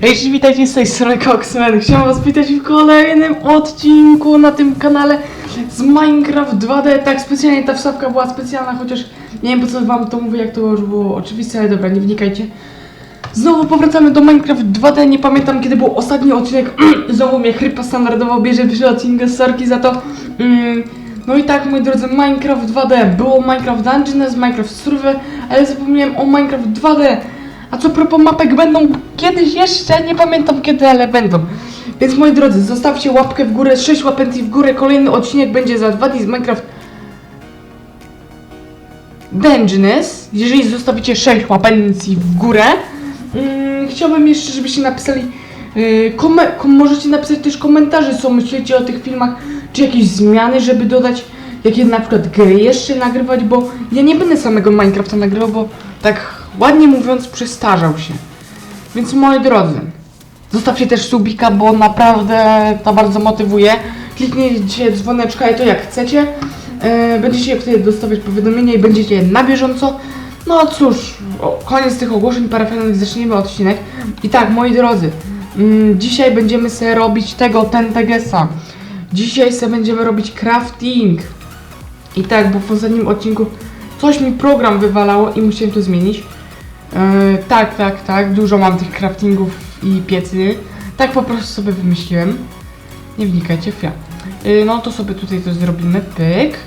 Hej, cześć, witajcie z tej strony Coxman. Chciałem was witać w kolejnym odcinku na tym kanale z Minecraft 2D. Tak, specjalnie ta wstawka była specjalna, chociaż nie wiem po co wam to mówię, jak to już było oczywiste, ale dobra, nie wnikajcie. Znowu powracamy do Minecraft 2D, nie pamiętam kiedy był ostatni odcinek, znowu mnie chrypa standardowo bierze przy odcinku, sorki za to. Mm, no i tak, moi drodzy, Minecraft 2D, było Minecraft Dungeons, Minecraft Survival, ale zapomniałem o Minecraft 2D. A co propos mapek będą kiedyś jeszcze, nie pamiętam kiedy, ale będą. Więc moi drodzy, zostawcie łapkę w górę, 6 łapencji w górę, kolejny odcinek będzie za 2 dni z Minecraft Dungeons. Jeżeli zostawicie 6 łapencji w górę, mm, chciałbym jeszcze, żebyście napisali yy, możecie napisać też komentarze, co myślicie o tych filmach, czy jakieś zmiany, żeby dodać, jakie na przykład gry jeszcze nagrywać, bo ja nie będę samego Minecrafta nagrywał, bo tak ładnie mówiąc przestarzał się. Więc moi drodzy, zostawcie też subika, bo naprawdę to bardzo motywuje. Kliknijcie dzwoneczka i to jak chcecie. Yy, będziecie wtedy dostawać powiadomienia i będziecie na bieżąco. No cóż, koniec tych ogłoszeń parafialnych, zaczniemy odcinek. I tak, moi drodzy, mm, dzisiaj będziemy sobie robić tego Tentegesa. Dzisiaj sobie będziemy robić crafting. I tak, bo w ostatnim odcinku coś mi program wywalało i musiałem to zmienić. Yy, tak, tak, tak, dużo mam tych craftingów i piecy. Tak po prostu sobie wymyśliłem. Nie wnikajcie w ja. Yy, no to sobie tutaj to zrobimy. Pyk.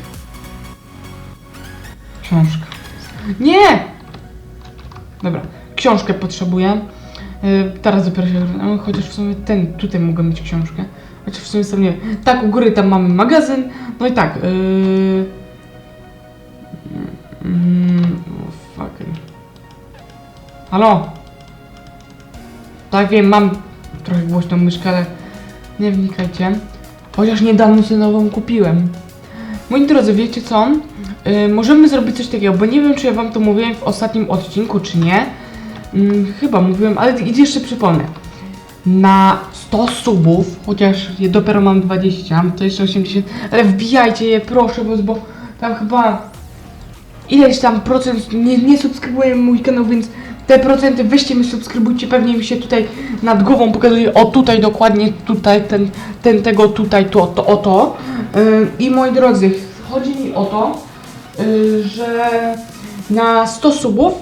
Książka. Nie! Dobra, książkę potrzebuję. Yy, teraz dopiero się. No, chociaż w sumie ten, tutaj mogę mieć książkę. Chociaż w sumie sam nie. Tak, u góry tam mamy magazyn. No i tak. Yy... Halo? Tak wiem, mam trochę głośną myszkę, ale nie wnikajcie. Chociaż niedawno sobie nową kupiłem. Moi drodzy, wiecie co? Yy, możemy zrobić coś takiego, bo nie wiem, czy ja wam to mówiłem w ostatnim odcinku, czy nie. Yy, chyba mówiłem, ale jeszcze przypomnę. Na 100 subów, chociaż je dopiero mam 20, to jeszcze 80, ale wbijajcie je proszę, bo, bo tam chyba ileś tam procent nie, nie subskrybuje mój kanał, więc te procenty weźcie mi subskrybujcie, pewnie mi się tutaj nad głową pokazuje, o tutaj dokładnie, tutaj, ten, ten tego, tutaj, to, to, o to. Yy, I moi drodzy, chodzi mi o to, yy, że na 100 subów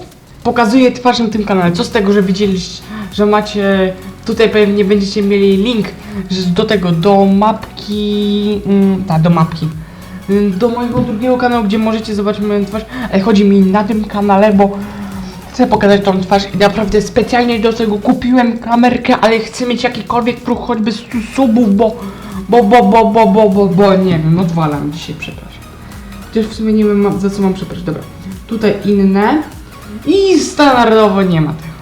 pokazuję twarz na tym kanale. Co z tego, że widzieliście, że macie, tutaj pewnie będziecie mieli link do tego, do mapki, mm, tak, do mapki do mojego drugiego kanału, gdzie możecie zobaczyć moją twarz, chodzi mi na tym kanale, bo chcę pokazać tą twarz i naprawdę specjalnie do tego kupiłem kamerkę, ale chcę mieć jakikolwiek próg choćby 100 subów, bo bo, bo, bo, bo, bo, bo, bo, nie wiem, odwalam dzisiaj, przepraszam. Chociaż w sumie nie wiem za co mam przepraszać, dobra. Tutaj inne i standardowo nie ma tego,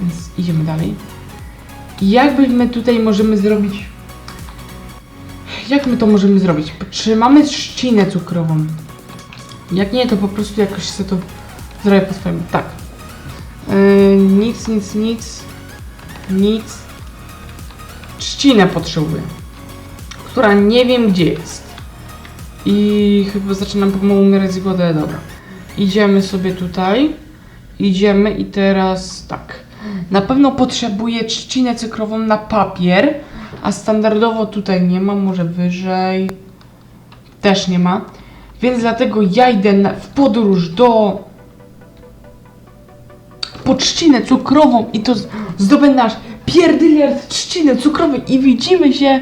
więc idziemy dalej. Jakby my tutaj możemy zrobić jak my to możemy zrobić? Czy mamy trzcinę cukrową? Jak nie, to po prostu jakoś sobie to zrobię po swojemu. Tak. Yy, nic, nic, nic. Nic. Trzcinę potrzebuję. Która nie wiem gdzie jest. I chyba zaczynam pomału umierać z dobra. Idziemy sobie tutaj. Idziemy i teraz tak. Na pewno potrzebuję trzcinę cukrową na papier. A standardowo tutaj nie ma, może wyżej też nie ma. Więc dlatego ja idę na, w podróż do po trzcinę cukrową i to z- zdobędę nasz pierdyliard trzciny cukrowej i widzimy się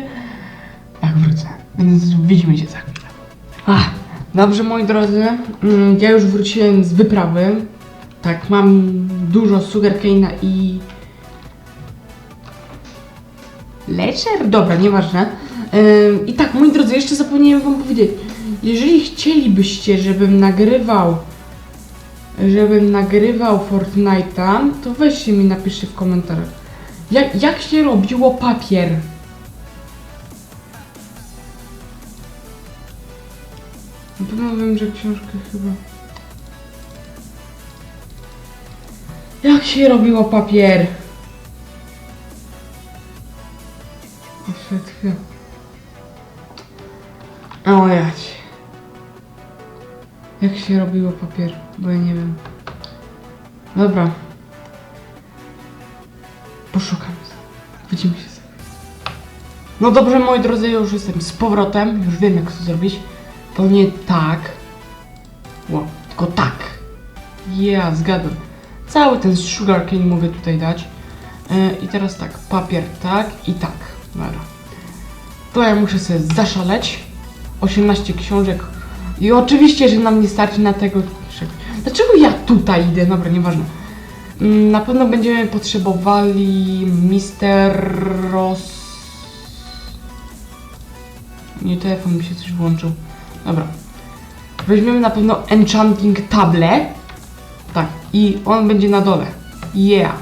jak wrócę. Widzimy się za chwilę. Ach, dobrze moi drodzy, mm, ja już wróciłem z wyprawy. Tak, mam dużo sugarcane'a i Leczer? Dobra, nieważne. I tak, moi drodzy, jeszcze zapomniałem wam powiedzieć. Jeżeli chcielibyście, żebym nagrywał żebym nagrywał Fortnite'a, to weźcie mi napiszcie w komentarzach. Jak, jak się robiło papier? Pewno wiem, że książkę chyba... Jak się robiło papier? Oświetkę. O jać. Jak się robiło papier? Bo ja nie wiem. Dobra. Poszukam. Widzimy się No dobrze, moi drodzy, już jestem z powrotem. Już wiem, jak to zrobić. To nie tak. Ło, tylko tak. Ja, zgadłem. Cały ten sugarcane mogę tutaj dać. Yy, I teraz tak, papier tak i tak. Dobra. To ja muszę sobie zaszaleć. 18 książek. I oczywiście, że nam nie starczy na tego. Dlaczego ja tutaj idę? Dobra, nieważne. Mm, Na pewno będziemy potrzebowali Mister Ross. Nie, telefon mi się coś włączył. Dobra. Weźmiemy na pewno Enchanting Table. Tak, i on będzie na dole. Yeah.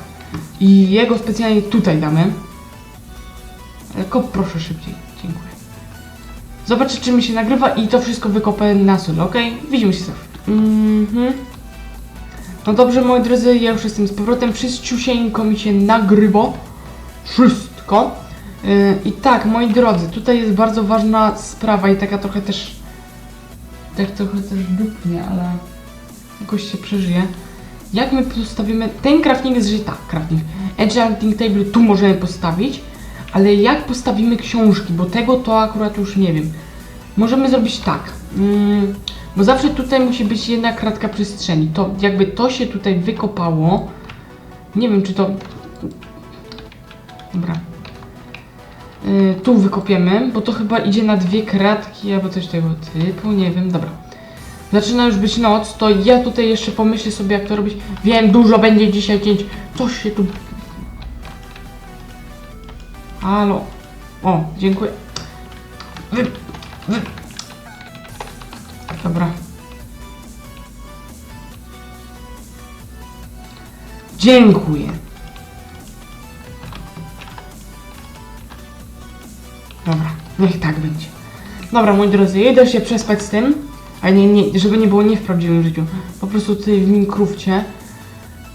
I jego specjalnie tutaj damy. Tylko proszę szybciej. Dziękuję. Zobaczę, czy mi się nagrywa i to wszystko wykopę na sól, ok? Widzimy się zawsze. Mhm. No dobrze, moi drodzy, ja już jestem z powrotem. Wszystciusieńko mi się nagrywa. Wszystko. Yy, I tak, moi drodzy, tutaj jest bardzo ważna sprawa i taka trochę też... Tak trochę też dupnie, ale jakoś się przeżyje. Jak my postawimy... Ten crafting jest, że tak, crafting. Enchanting table tu możemy postawić, ale jak postawimy książki, bo tego to akurat już nie wiem. Możemy zrobić tak, mm, bo zawsze tutaj musi być jedna kratka przestrzeni. To jakby to się tutaj wykopało. Nie wiem, czy to... Dobra. Y, tu wykopiemy, bo to chyba idzie na dwie kratki albo coś tego typu, nie wiem, dobra. Zaczyna już być noc, to ja tutaj jeszcze pomyślę sobie jak to robić. Wiem, dużo będzie dzisiaj cięć. Coś się tu... Halo. O, dziękuję. Wy, wy. Dobra. Dziękuję. Dobra, niech tak będzie. Dobra, moi drodzy, idę się przespać z tym, ale nie, nie, żeby nie było nie w prawdziwym życiu, po prostu tutaj w Minecrafcie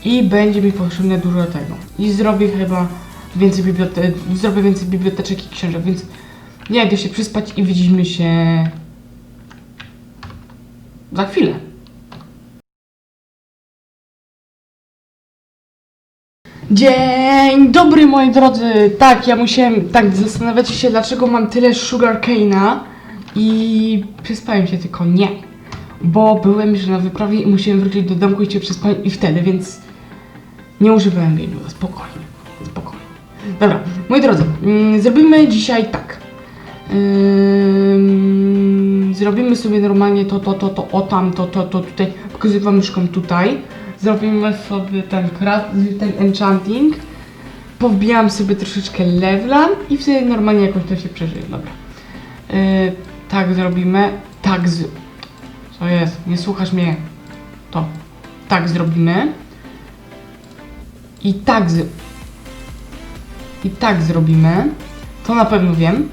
i będzie mi potrzebne dużo tego. I zrobię chyba więcej bibliotek, zrobię więcej biblioteczek i książek, więc ja idę się przespać i widzimy się za chwilę. Dzień dobry moi drodzy. Tak, ja musiałem tak zastanawiać się dlaczego mam tyle sugarcane'a i przespałem się tylko nie. Bo byłem już na wyprawie i musiałem wrócić do domku i się przespałem i wtedy, więc nie używałem. Spokojnie, spokojnie. Dobra, moi drodzy, mm, zrobimy dzisiaj tak. Zrobimy sobie normalnie to, to, to, to, o tam, to, to, to tutaj. Pokazuję wam myszką tutaj. Zrobimy sobie ten, ten enchanting. Powbijam sobie troszeczkę levela i wtedy normalnie jakoś to się przeżyje. Dobra. Yy, tak zrobimy. Tak z... Co jest? Nie słuchasz mnie. To. Tak zrobimy. I tak. I tak zrobimy. To na pewno wiem.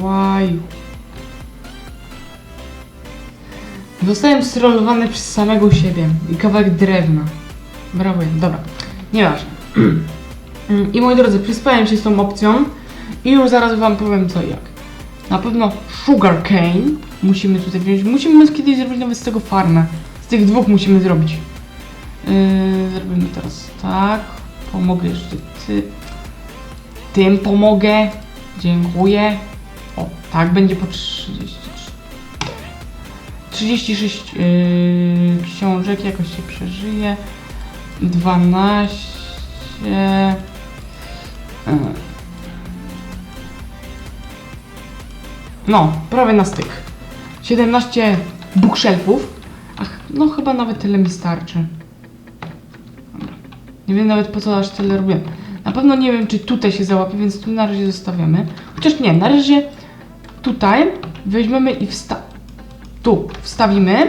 Łaj. Zostałem strollowany przez samego siebie i kawałek drewna. Brawo, dobra. Nieważne. Mm, I moi drodzy, przyspałem się z tą opcją i już zaraz wam powiem co i jak. Na pewno sugar cane musimy tutaj wziąć. Musimy kiedyś zrobić nawet z tego farmę. Tych dwóch musimy zrobić. Yy, zrobimy teraz tak. Pomogę jeszcze ty. Tym pomogę. Dziękuję. O, tak będzie po 33. 36 yy, książek jakoś się przeżyje. 12. Yy. No, prawie na styk. 17 bookshelfów. No chyba nawet tyle mi starczy. Dobra. Nie wiem nawet po co aż tyle robię. Na pewno nie wiem, czy tutaj się załapie, więc tu na razie zostawiamy. Chociaż nie, na razie tutaj weźmiemy i wsta... Tu wstawimy.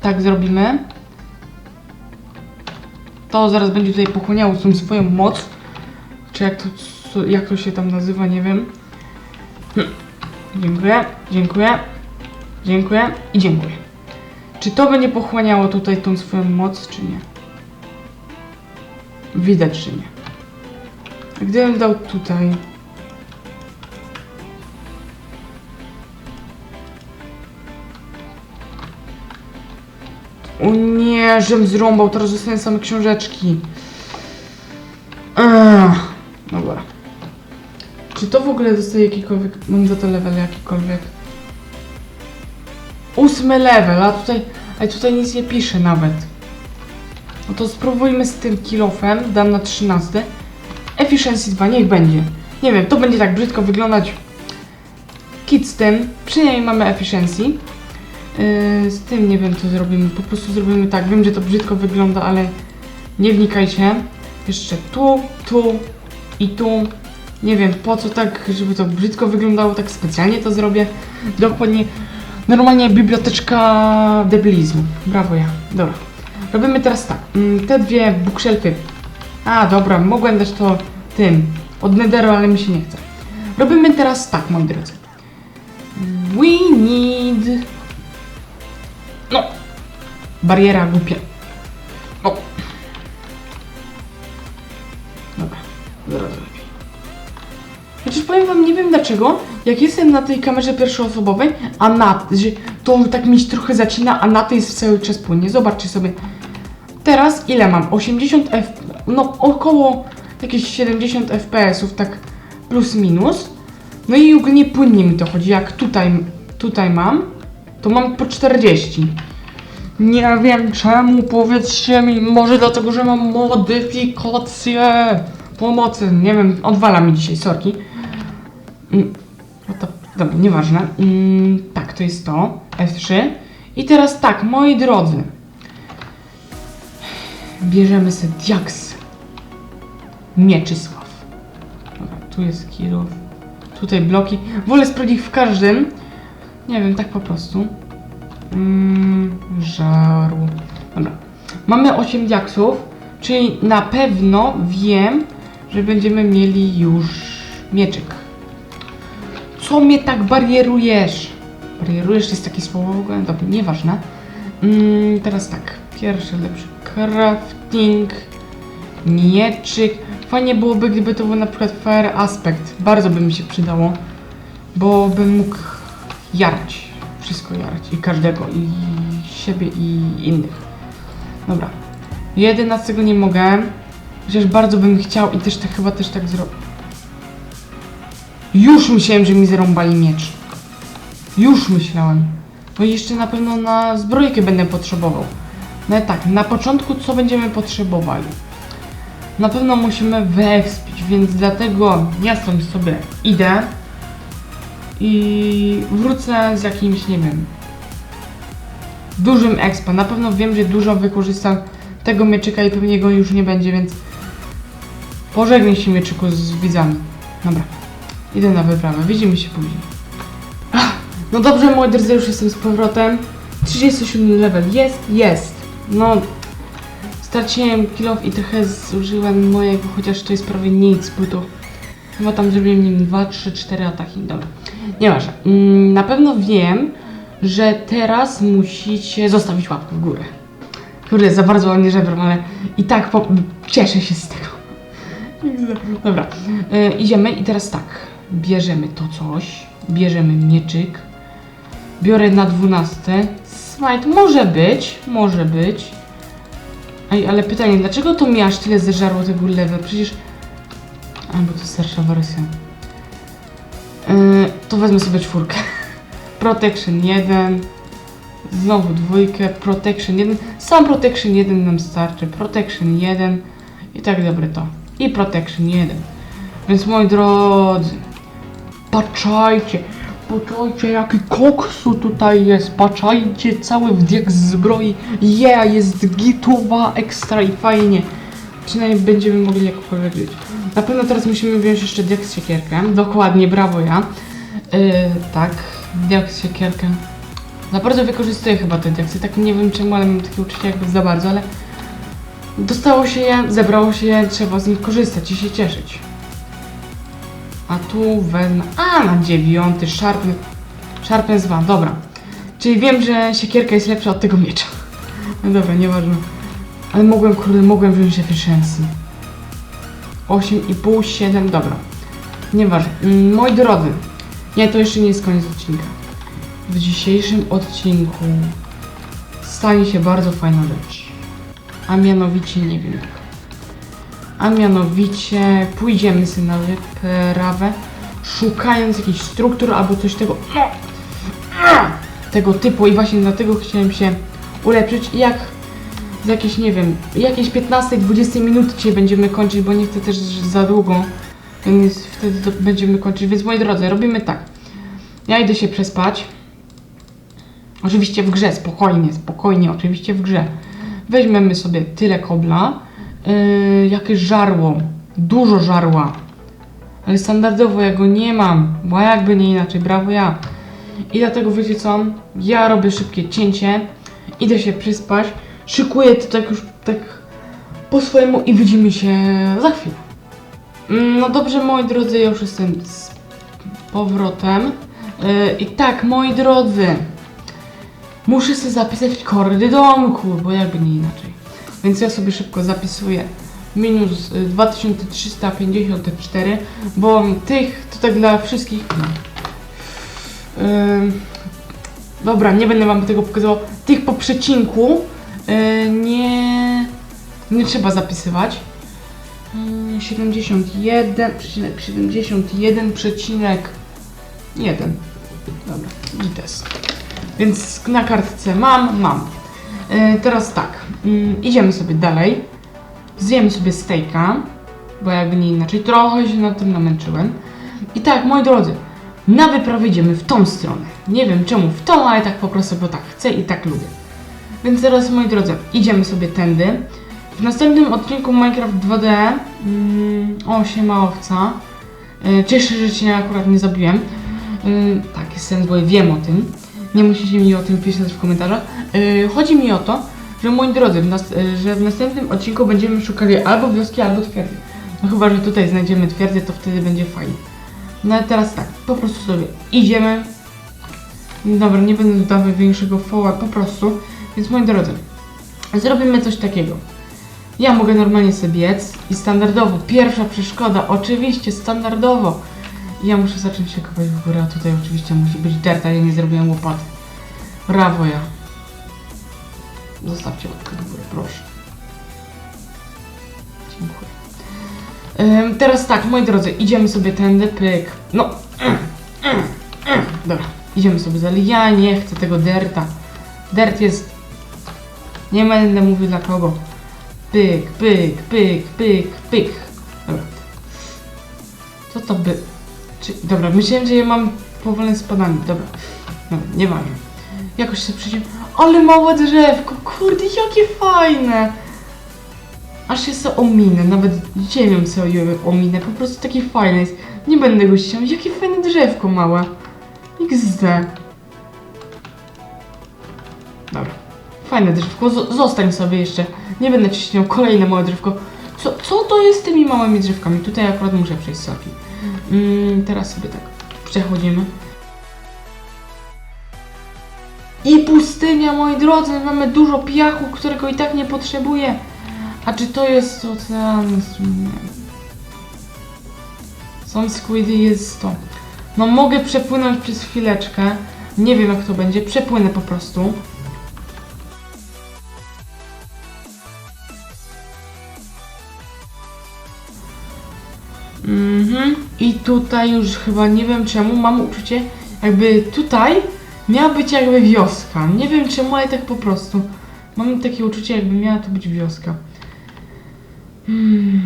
Tak zrobimy. To zaraz będzie tutaj pochłaniało tą swoją moc. Czy jak to, jak to się tam nazywa, nie wiem. Hm. Dziękuję, dziękuję, dziękuję i dziękuję. Czy to będzie pochłaniało tutaj tą swoją moc, czy nie? Widać, że nie. Gdybym dał tutaj... O nie, żem zrąbał, teraz dostanę same książeczki. Ech. Czy to w ogóle dostaje jakikolwiek... Mam za to level jakikolwiek? Ósmy level, a tutaj... A tutaj nic nie pisze nawet. No to spróbujmy z tym kilofem, dam na 13. Efficiency 2, niech będzie. Nie wiem, to będzie tak brzydko wyglądać. Kit z tym, przynajmniej mamy efficiency. Yy, z tym nie wiem co zrobimy, po prostu zrobimy tak. Wiem, że to brzydko wygląda, ale nie wnikajcie. Jeszcze tu, tu i tu. Nie wiem po co tak, żeby to brzydko wyglądało, tak specjalnie to zrobię. Dokładnie, normalnie biblioteczka debilizmu. Brawo ja, dobra. Robimy teraz tak, mm, te dwie bookshelfy. A, dobra, mogłem dać to tym, od Netheru, ale mi się nie chce. Robimy teraz tak, moi drodzy. We need... No. Bariera głupia. Wam, nie wiem dlaczego, jak jestem na tej kamerze pierwszoosobowej, a na, że to tak mi się trochę zacina, a na tej jest cały czas płynnie. Zobaczcie sobie. Teraz ile mam? 80 f... no około jakieś 70 fps-ów, tak plus minus. No i ogólnie płynnie mi to chodzi, jak tutaj, tutaj mam, to mam po 40. Nie wiem czemu, powiedzcie mi, może dlatego, że mam modyfikację pomocy, nie wiem, odwala mi dzisiaj, sorki. Mm, no to, dobra, nieważne. Mm, tak, to jest to, F3. I teraz tak, moi drodzy. Bierzemy sobie diaks. Mieczysław. Dobra, tu jest kilof. Tutaj bloki. Wolę sprawdzić w każdym. Nie wiem, tak po prostu. Mm, żaru. Dobra. Mamy 8 diaksów, czyli na pewno wiem, że będziemy mieli już mieczyk. Co mnie tak barierujesz? Barierujesz jest takie słowo w ogóle? Dobra, nieważne. Mm, teraz tak. Pierwszy lepszy crafting. Mieczyk. Fajnie byłoby, gdyby to był na przykład Fire Aspect. Bardzo by mi się przydało. Bo bym mógł jarać. Wszystko jarać. I każdego. I siebie, i innych. Dobra. 11 nie mogę. Chociaż bardzo bym chciał i też tak chyba też tak zrobię. Już myślałem, że mi zrąbali miecz. Już myślałem. No i jeszcze na pewno na zbrojkę będę potrzebował. No i tak, na początku co będziemy potrzebowali? Na pewno musimy wyekspić, więc dlatego ja stąd sobie idę i wrócę z jakimś, nie wiem, dużym expa. Na pewno wiem, że dużo wykorzystam tego mieczyka i pewnie go już nie będzie, więc pożegnaj się mieczyku z widzami. Dobra, idę na wyprawę, widzimy się później. Ach, No dobrze, moi drodzy, już jestem z powrotem. 37 level jest, jest. No, straciłem kilof i trochę zużyłem mojego, chociaż to jest prawie nic, bo to chyba tam zrobiłem nim 2, 3, 4 ataki. Dobra, nieważne. Mm, Na pewno wiem, że teraz musicie zostawić łapkę w górę. Kurde, za bardzo ładnie żebram, ale i tak cieszę się z tego. Dobra, e, idziemy i teraz tak. Bierzemy to coś, bierzemy mieczyk, biorę na 12. Smite może być, może być. Ej, ale pytanie, dlaczego to mi aż tyle zeżarło tego level? Przecież... A, bo to starsza wersja. Yy, to wezmę sobie czwórkę. Protection 1. Znowu dwójkę. Protection 1. Sam Protection 1 nam starczy. Protection 1. I tak dobre to. I Protection 1. Więc moi drodzy. Patrzajcie. Patrzajcie jaki koksu tutaj jest. Patrzajcie cały wdiek z zbroi. Yeah, jest gitowa ekstra i fajnie. Przynajmniej będziemy mogli jakkolwiek żyć. Na pewno teraz musimy wziąć jeszcze diak z siekierkę. Dokładnie, brawo ja. Yy, tak, diak z siekierkę. Za bardzo wykorzystuję chyba te diaksy. Tak nie wiem czemu, ale mam takie uczucie jakby za bardzo, ale dostało się je, zebrało się je, trzeba z nich korzystać i się cieszyć. A tu wezmę. A, na dziewiąty, szarpny. Sharpness 2, dobra. Czyli wiem, że siekierka jest lepsza od tego miecza. No dobra, nieważne. Ale mogłem, kurde, mogłem wziąć efficiency. 8,5, 7, dobra. Nieważne. Mm, Moi drodzy, nie, to jeszcze nie jest koniec odcinka. W dzisiejszym odcinku stanie się bardzo fajna rzecz. A mianowicie, nie wiem jak. A mianowicie pójdziemy sobie na wyprawę, szukając jakichś struktur albo coś tego, tego typu i właśnie dlatego chciałem się ulepszyć i jak z jakieś, nie wiem, jakieś 15-20 minut dzisiaj będziemy kończyć, bo nie chcę też za długo, więc wtedy będziemy kończyć, więc moi drodzy, robimy tak. Ja idę się przespać. Oczywiście w grze, spokojnie, spokojnie, oczywiście w grze. Weźmiemy sobie tyle kobla, yy, jakieś żarło, dużo żarła, ale standardowo ja go nie mam, bo jakby nie inaczej, brawo ja. I dlatego wiecie co, ja robię szybkie cięcie, idę się przyspać, szykuję to tak już tak po swojemu i widzimy się za chwilę. Mm, No dobrze moi drodzy, ja już jestem z powrotem. Yy, I tak, moi drodzy, muszę sobie zapisać kordy domku, bo jakby nie inaczej. Więc ja sobie szybko zapisuję minus y, 2354, bo tych to tak dla wszystkich. Yy, dobra, nie będę wam tego pokazywał. Tych po przecinku yy, nie, nie trzeba zapisywać. Yy, 71,71,1 Dobra, i test. Więc na kartce mam, mam. Yy, teraz tak, yy, idziemy sobie dalej. Zjemy sobie steaka, bo jakby nie inaczej, trochę się na tym namęczyłem. I tak, moi drodzy, na wyprawę idziemy w tą stronę. Nie wiem czemu w tą, ale tak po prostu, bo tak chcę i tak lubię. Więc teraz, moi drodzy, idziemy sobie tędy. W następnym odcinku Minecraft 2D, mm, o, siema owca. Yy, cieszę się, że cię akurat nie zabiłem. Yy, tak, jest sens, bo wiem o tym. Nie musicie mi o tym pisać w komentarzach. Yy, chodzi mi o to, że moi drodzy, w nas, yy, że w następnym odcinku będziemy szukali albo wioski, albo twierdzy. No chyba, że tutaj znajdziemy twierdzę, to wtedy będzie fajnie. No ale teraz tak, po prostu sobie idziemy. Dobra, nie będę dodawał większego foła, po prostu. Więc moi drodzy, zrobimy coś takiego. Ja mogę normalnie sobie biec i standardowo, pierwsza przeszkoda, oczywiście standardowo. Ja muszę zacząć się kopać w górę, a tutaj oczywiście musi być dirt, a ja nie zrobiłem łopaty. Brawo ja. Zostawcie łapkę w górę, proszę. Dziękuję. Ym, teraz tak, moi drodzy, idziemy sobie tędy, pyk. No. Dobra, idziemy sobie dalej. Ja nie chcę tego derta. Dert jest... Nie będę mówił dla kogo. Pyk, pyk, pyk, pyk, pyk. Dobra. Co to by... Dobra, myślałem, że ja mam powolne spadanie. Dobra. Dobra, nieważne. Jakoś sobie przejdziemy. Ale małe drzewko, kurde, jakie fajne! Aż się sobie ominę, nawet ziemią sobie ominę, po prostu takie fajne jest. Nie będę go ściął, jakie fajne drzewko małe. XD. Dobra. Fajne drzewko, Z zostań sobie jeszcze. Nie będę ci śniał kolejne małe drzewko. Co, co to jest z tymi małymi drzewkami? Tutaj akurat muszę przejść sobie. Mm, teraz sobie tak przechodzimy. I pustynia, moi drodzy, mamy dużo piachu, którego i tak nie potrzebuję. A czy to jest ocean? Są squidy, jest to. No mogę przepłynąć przez chwileczkę. Nie wiem jak to będzie, przepłynę po prostu. I tutaj już chyba nie wiem czemu mam uczucie, jakby tutaj miała być jakby wioska. Nie wiem czemu, ale tak po prostu. Mam takie uczucie, jakby miała to być wioska. Hmm.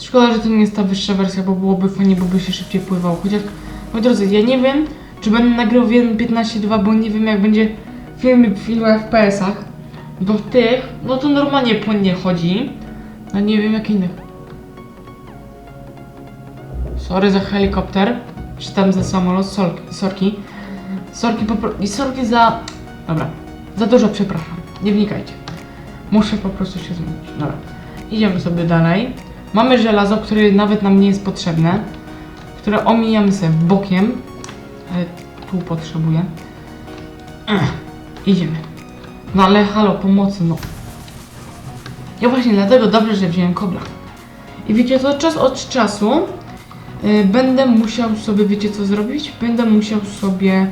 Szkoda, że to nie jest ta wyższa wersja, bo byłoby fajnie, bo by się szybciej pływało. Chociaż, moi drodzy, ja nie wiem, czy będę nagrywał w 1.15.2, bo nie wiem jak będzie film w FPS-ach. Bo w tych, no to normalnie płynnie chodzi. A nie wiem jak innych. Sorry za helikopter, czy tam za samolot, sorki, sorki. Po i sorki za... Dobra, za dużo przepraszam, nie wnikajcie. Muszę po prostu się zmienić. Dobra, idziemy sobie dalej. Mamy żelazo, które nawet nam nie jest potrzebne, które omijamy sobie bokiem, ale tu potrzebuję. Ech, idziemy. No ale halo, pomocy, no. Ja właśnie dlatego dobrze, że wziąłem kobla. I wiecie co, czas od czasu będę musiał sobie, wiecie co zrobić? Będę musiał sobie,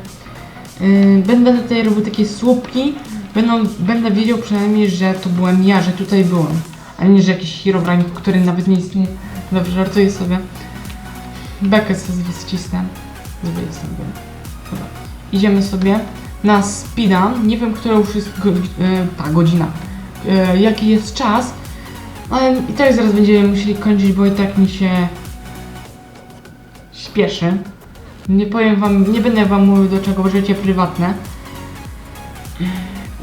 y, będę tutaj robił takie słupki, będą, będę wiedział przynajmniej, że to byłem ja, że tutaj byłem. A nie, że jakiś Herobrine, który nawet nie istnieje. Dobrze, żartuję sobie. Bekę sobie ścisnę. Zrobię wiem. Dobra. Idziemy sobie na speeda. Nie wiem, która już jest go, e, ta godzina. Jaki jest czas. Ale i tak zaraz będziemy musieli kończyć, bo i tak mi się śpieszy. Nie powiem wam, nie będę wam mówił do czego życie prywatne.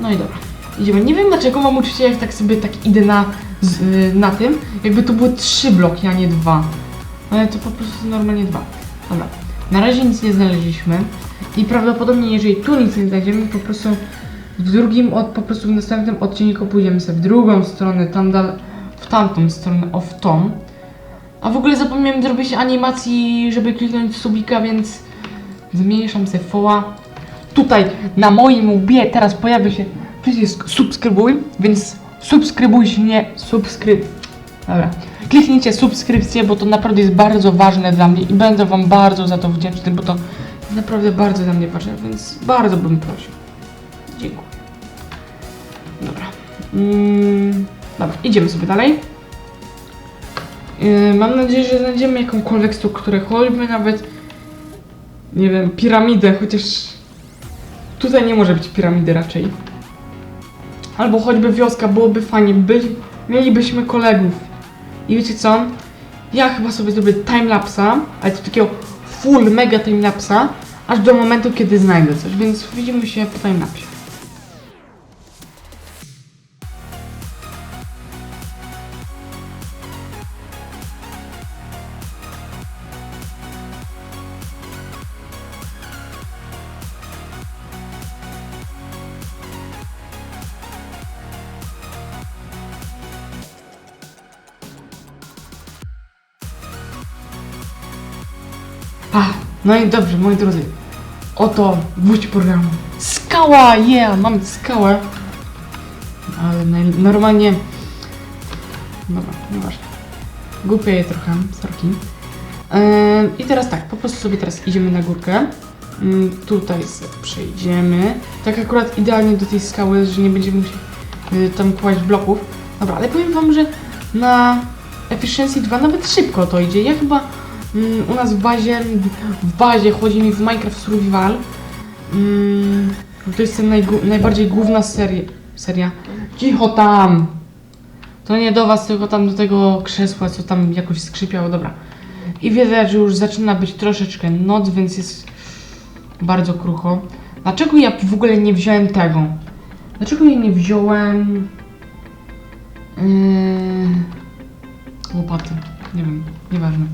No i dobra. Idziemy. Nie wiem dlaczego mam uczucie, jak tak sobie tak idę na, z, y, na tym, jakby to były trzy bloki, a nie dwa. Ale to po prostu normalnie dwa. Dobra. Na razie nic nie znaleźliśmy. I prawdopodobnie, jeżeli tu nic nie znajdziemy, po prostu w drugim, od, po prostu w następnym odcinku pójdziemy sobie w drugą stronę, tam dal, w tamtą stronę, o w tą. A w ogóle zapomniałem zrobić animacji, żeby kliknąć subika, więc zmniejszam sobie foła. Tutaj na moim łbie teraz pojawia się przycisk subskrybuj, więc subskrybujcie mnie, subskryb... Dobra. Kliknijcie subskrypcję, bo to naprawdę jest bardzo ważne dla mnie i będę wam bardzo za to wdzięczny, bo to naprawdę bardzo dla mnie ważne, więc bardzo bym prosił. Dziękuję. Dobra. Mm, dobra, idziemy sobie dalej. Yy, mam nadzieję, że znajdziemy jakąkolwiek strukturę, choćby nawet, nie wiem, piramidę, chociaż tutaj nie może być piramidy raczej. Albo choćby wioska, byłoby fajnie, by, mielibyśmy kolegów. I wiecie co? Ja chyba sobie zrobię timelapsa, ale to takiego full mega timelapsa, aż do momentu, kiedy znajdę coś, więc widzimy się po timelapsie. No i dobrze, moi drodzy. Oto gwóźdź programu. Skała! Yeah! Mamy skałę. Ale normalnie... Dobra, nieważne. Głupie je trochę, sorki. Yy, I teraz tak, po prostu sobie teraz idziemy na górkę. Yy, tutaj przejdziemy. Tak akurat idealnie do tej skały, że nie będziemy musieli yy, tam kłaść bloków. Dobra, ale powiem wam, że na Efficiency 2 nawet szybko to idzie. Ja chyba u nas w bazie, w bazie chodzi mi w Minecraft Survival. Mm, to jest ten najbardziej główna seria. Seria. Cicho tam! To nie do was, tylko tam do tego krzesła, co tam jakoś skrzypiało. Dobra. I wiedzę, że już zaczyna być troszeczkę noc, więc jest bardzo krucho. Dlaczego ja w ogóle nie wziąłem tego? Dlaczego ja nie wziąłem... Yy... Łopaty. Nie wiem, nieważne.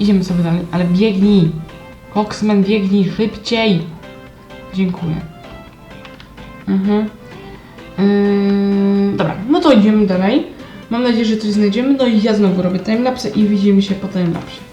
Idziemy sobie dalej, ale biegnij! Coxman, biegnij szybciej! Dziękuję. Mhm. Yy, dobra, no to idziemy dalej. Mam nadzieję, że coś znajdziemy. No i ja znowu robię timelapse i widzimy się po timelapsie.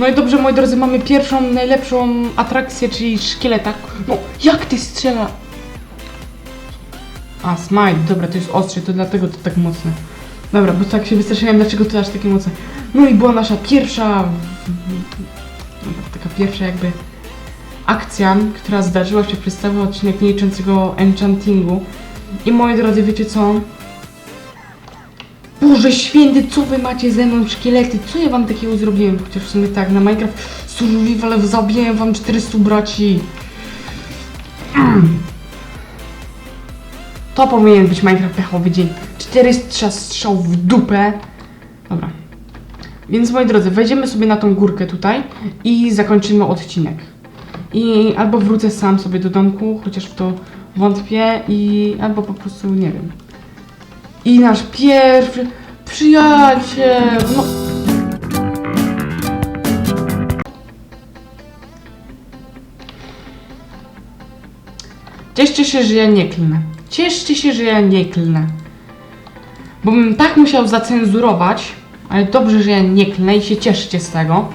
No i dobrze, moi drodzy, mamy pierwszą, najlepszą atrakcję, czyli szkieleta. No, jak ty strzela? A, smite, dobra, to jest ostrze, to dlatego to tak mocne. Dobra, bo tak się wystraszyłem, dlaczego to aż takie mocne. No i była nasza pierwsza, taka pierwsza jakby akcja, która zdarzyła się przez cały odcinek nie liczącego enchantingu. I moi drodzy, wiecie co? Boże święty, co wy macie ze mną szkielety? Co ja wam takiego zrobiłem? Chociaż w sumie tak, na Minecraft Survival zabiłem wam 400 braci. To powinien być Minecraft pechowy dzień. 400 strzał w dupę. Dobra. Więc moi drodzy, wejdziemy sobie na tą górkę tutaj i zakończymy odcinek. I albo wrócę sam sobie do domku, chociaż w to wątpię i albo po prostu nie wiem. I nasz pierwszy Przyjaciel, no... Cieszcie się, że ja nie klnę. Cieszcie się, że ja nie klnę. Bo bym tak musiał zacenzurować, ale dobrze, że ja nie klnę i się cieszcie z tego.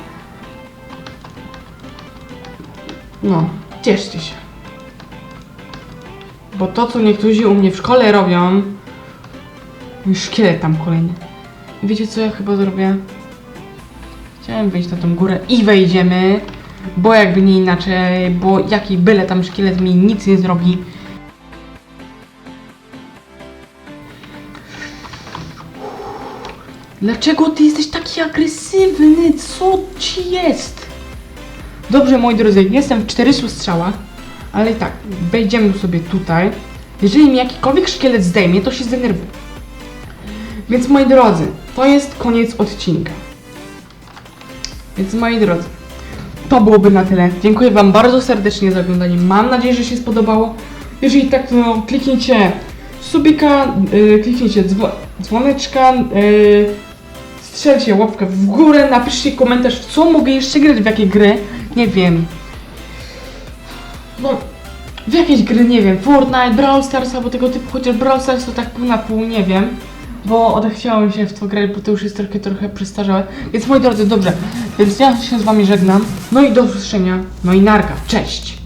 No, cieszcie się. Bo to, co niektórzy u mnie w szkole robią... Mój szkielet tam kolejny. Wiecie, co ja chyba zrobię? Chciałem wejść na tą górę i wejdziemy, bo jakby nie inaczej, bo jaki byle tam szkielet mi nic nie zrobi. Dlaczego ty jesteś taki agresywny? Co ci jest? Dobrze, moi drodzy, jestem w 400 strzałach, ale i tak, wejdziemy sobie tutaj. Jeżeli mi jakikolwiek szkielet zdejmie, to się zdenerwuję. Więc moi drodzy, to jest koniec odcinka. Więc moi drodzy, to byłoby na tyle. Dziękuję Wam bardzo serdecznie za oglądanie. Mam nadzieję, że się spodobało. Jeżeli tak, to kliknijcie subika, yy, kliknijcie dzwo dzwoneczka, yy, strzelcie łapkę w górę, napiszcie komentarz, w co mogę jeszcze grać, w jakie gry. Nie wiem. No, w jakieś gry, nie wiem, Fortnite, Brawl Stars albo tego typu, chociaż Brawl Stars to tak pół na pół, nie wiem. Bo odechciałem się w to grać, bo to już jest trochę, trochę przestarzałe. Więc moi drodzy, dobrze, więc ja się z wami żegnam. No i do usłyszenia. No i narka, cześć!